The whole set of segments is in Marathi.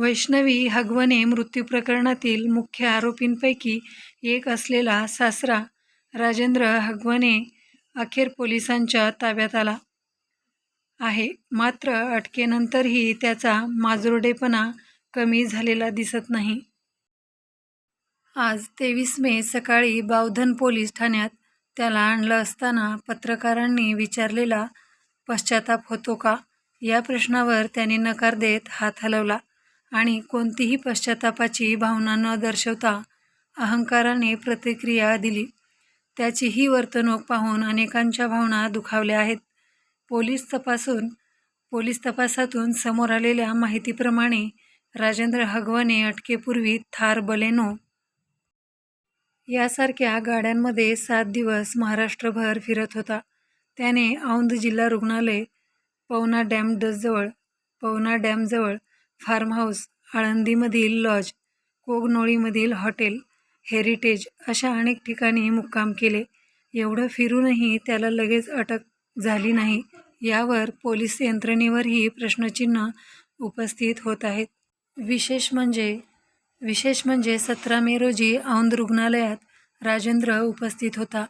वैष्णवी हगवने मृत्यू प्रकरणातील मुख्य आरोपींपैकी एक असलेला सासरा राजेंद्र हगवने अखेर पोलिसांच्या ताब्यात आला आहे. मात्र अटकेनंतरही त्याचा माजुरडेपणा कमी झालेला दिसत नाही. आज तेवीस मे सकाळी बावधन पोलीस ठाण्यात त्याला आणलं असताना पत्रकारांनी विचारलेला पश्चाताप होतो का? या प्रश्नावर त्याने नकार देत हात हलवला. आणि कोणतीही पश्चातापाची भावना न दर्शवता अहंकाराने प्रतिक्रिया दिली. त्याची ही वर्तणूक पाहून अनेकांच्या भावना दुखावल्या आहेत. पोलीस तपासून पोलीस तपासातून समोर आलेल्या माहितीप्रमाणे राजेंद्र हगवाने अटकेपूर्वी थार बलेनो यासारख्या गाड्यांमध्ये सात दिवस महाराष्ट्रभर फिरत होता. त्याने औंध जिल्हा रुग्णालय पवना डॅम डसजवळ पवना डॅमजवळ फार्म हाऊस आळंदीमधील लॉज कोगनोळीमधील हॉटेल हेरिटेज अशा अनेक ठिकाणी मुक्काम केले. एवढं फिरूनही त्याला लगेच अटक झाली नाही. यावर पोलीस यंत्रणेवरही प्रश्नचिन्ह उपस्थित होत आहेत. विशेष म्हणजे विशेष म्हणजे सतरा मे रोजी औंध रुग्णालयात राजेंद्र उपस्थित होता.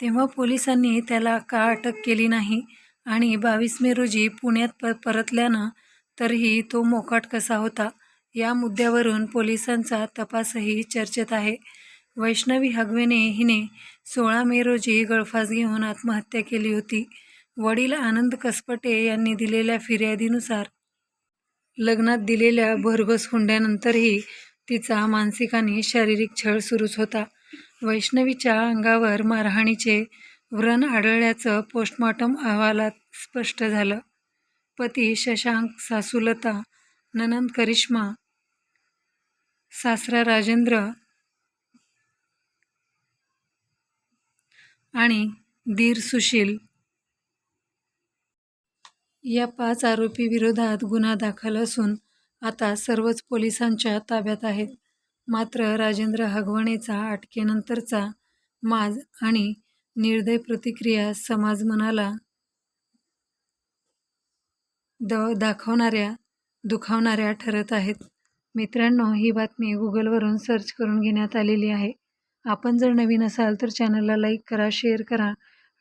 तेव्हा पोलिसांनी त्याला का अटक केली नाही आणि बावीस मे रोजी पुण्यात प परतल्यानं तरीही तो मोकाट कसा होता या मुद्द्यावरून पोलिसांचा तपासही चर्चेत आहे. वैष्णवी हगवेने हिने सोळा मे रोजी गळफास घेऊन आत्महत्या केली होती. वडील आनंद कसपटे यांनी दिलेल्या फिर्यादीनुसार लग्नात दिलेल्या भरघोस हुंड्यानंतरही तिचा मानसिक आणि शारीरिक छळ सुरूच होता. वैष्णवीच्या अंगावर मारहाणीचे व्रण आढळल्याचं पोस्टमॉर्टम अहवालात स्पष्ट झालं. पती शशांक सासूलता ननंद करिश्मा सासरा राजेंद्र आणि दीर सुशील. या पाच आरोपी विरोधात गुन्हा दाखल असून आता सर्वच पोलिसांच्या ताब्यात आहेत. मात्र राजेंद्र हगवणेचा अटकेनंतरचा माज आणि निर्दय प्रतिक्रिया समाज मनाला द दाखवणाऱ्या दुखावणाऱ्या ठरत आहेत. मित्रांनो ही बातमी गुगलवरून सर्च करून घेण्यात आलेली आहे. आपण जर नवीन असाल तर चॅनलला लाईक करा शेअर करा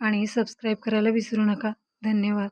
आणि सबस्क्राईब करायला विसरू नका. धन्यवाद.